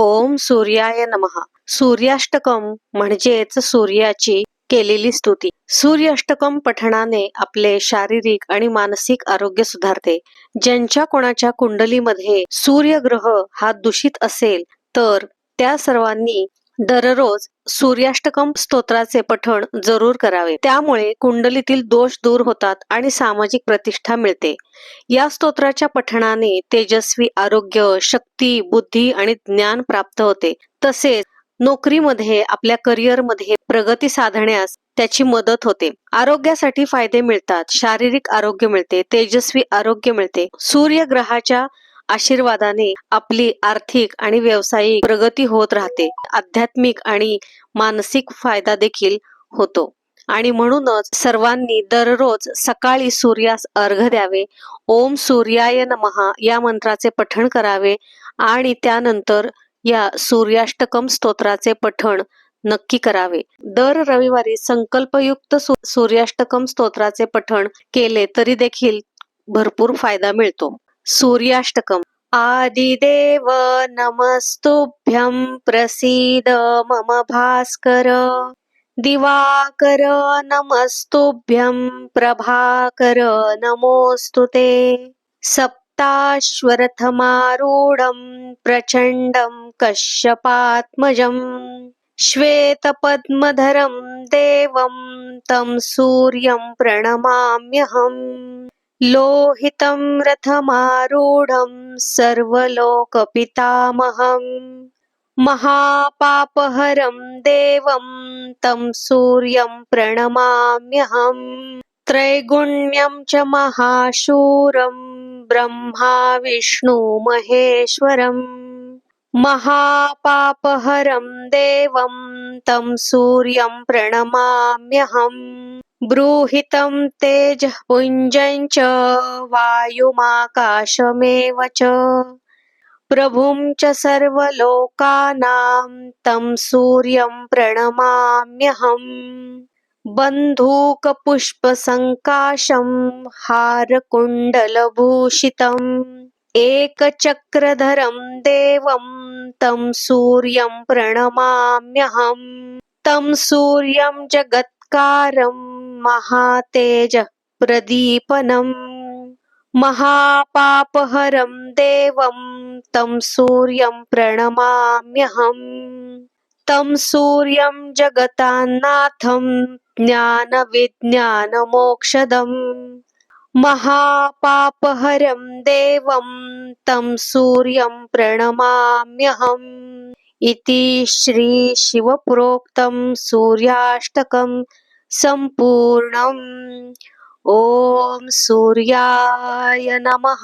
ओम सूर्याय नमः. सूर्याष्टकम म्हणजेच सूर्याची केलेली स्तुती. सूर्याष्टकम पठणाने आपले शारीरिक आणि मानसिक आरोग्य सुधारते. ज्यांच्या कोणाच्या कुंडलीमध्ये सूर्यग्रह हा दूषित असेल तर त्या सर्वांनी दररोज सूर्याष्टकम स्तोत्राचे पठण जरूर करावे. त्यामुळे कुंडलीतील दोष दूर होतात आणि सामाजिक प्रतिष्ठा मिळते. या स्तोत्राच्या पठणाने तेजस्वी आरोग्य शक्ती बुद्धी आणि ज्ञान प्राप्त होते. तसेच नोकरीमध्ये आपल्या करिअरमध्ये प्रगती साधण्यास त्याची मदत होते. आरोग्यासाठी फायदे मिळतात. शारीरिक आरोग्य मिळते. तेजस्वी आरोग्य मिळते. सूर्यग्रहाच्या आशीर्वादाने आपली आर्थिक आणि व्यावसायिक प्रगती होत राहते. आध्यात्मिक आणि मानसिक फायदा देखील होतो. आणि म्हणूनच सर्वांनी दररोज सकाळी सूर्यास अर्घ द्यावे ओम सूर्याय नमहा या मंत्राचे पठण करावे आणि त्यानंतर या सूर्याष्टकम स्तोत्राचे पठण नक्की करावे. दर रविवारी संकल्पयुक्त सूर्याष्टकम स्तोत्राचे पठण केले तरी देखील भरपूर फायदा मिळतो. सूर्याष्टकम। आदिदेव नमस्तुभ्यं प्रसीद मम भास्कर। दिवाकर नमस्तुभ्यं प्रभाकर नमोऽस्तु ते। सप्ताश्वरथमारूढं प्रचण्डं कश्यपात्मजम् श्वेतपद्मधरं देवं तं सूर्यं प्रणमाम्यहम्। लोहितं रथमारूढं सर्वलोकपितामहम् महापापहरं देवं तं सूर्यं प्रणमाम्यहम् त्रैगुण्यं च महाशूरं ब्रह्मा विष्णु महेश्वरम् महापापहरं देवं तं सूर्यं प्रणमाम्यहम् ब्रूहितं तेज पुञ्जं च वायुमाकाशमेव च। प्रभुं च सर्वलोकानां तं सूर्यं प्रणमाम्यहम् बन्धूकपुष्पसङ्काशं हारकुण्डलभूषितम् एकचक्रधरं देवं तं सूर्यं प्रणमाम्यहम् तं सूर्यं जगत्कारम् महातेजः प्रदीपनम्। महापापहरं देवं तं सूर्यं प्रणमाम्यहम्। तं सूर्यं जगतान्नाथं ज्ञानविज्ञानमोक्षदम्। महापापहरं देवं तं सूर्यं प्रणमाम्यहम्। इति श्री शिवप्रोक्तं सूर्याष्टकं सम्पूर्णम्। ॐ सूर्याय नमः।